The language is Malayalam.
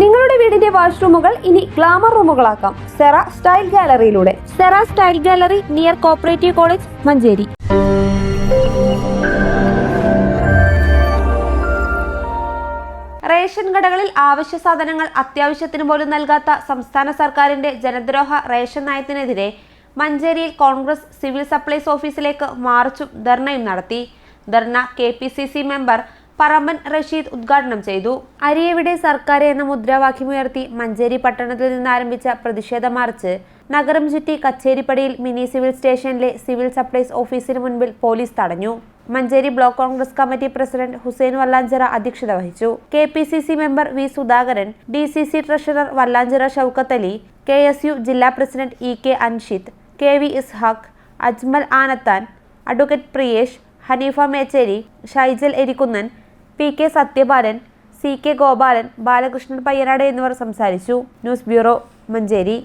നിങ്ങളുടെ വീടിന്റെ വാഷ്റൂമുകൾ ഇനി ഗ്ലാമർ റൂമുകളാക്കാം. Sera style ഗാലറിയിലൂടെ. Sera style gallery near cooperative college Manjeri. Ration കടകളിൽ ആവശ്യ സാധനങ്ങൾ അത്യാവശ്യത്തിന് പോലും നൽകാത്ത സംസ്ഥാന സർക്കാരിന്റെ ജനദ്രോഹ റേഷൻ നയത്തിനെതിരെ മഞ്ചേരിയിൽ കോൺഗ്രസ് സിവിൽ സപ്ലൈസ് ഓഫീസിലേക്ക് മാർച്ചും ധർണയും നടത്തി. ധർണ കെ മെമ്പർ പറമ്പൻ റഷീദ് ഉദ്ഘാടനം ചെയ്തു. അരിയവിടെ സർക്കാർ എന്ന മുദ്രാവാക്യമുയർത്തി മഞ്ചേരി പട്ടണത്തിൽ നിന്ന് ആരംഭിച്ച പ്രതിഷേധ മാർച്ച്. നഗരം ചുറ്റി കച്ചേരിപ്പടിയിൽ മിനി സിവിൽ സ്റ്റേഷനിലെ സിവിൽ സപ്ലൈസ് ഓഫീസിന് മുൻപിൽ പോലീസ് തടഞ്ഞു. Manjeri block Congress committee president Hussain Vallanchira അധ്യക്ഷത വഹിച്ചു. K P C C member V Sudhakaran D C C treasurer Vallanchira Shoukath Ali K S U ജില്ലാ president E K Anshith K V Ishaq Ajmal Anathan advocate Priyesh Haneefa Mecheri Shaijal Erikkunnan P K Sathyapalan C K Gopalan Balakrishnan Payyanad എന്നിവർ സംസാരിച്ചു. News bureau Manjeri.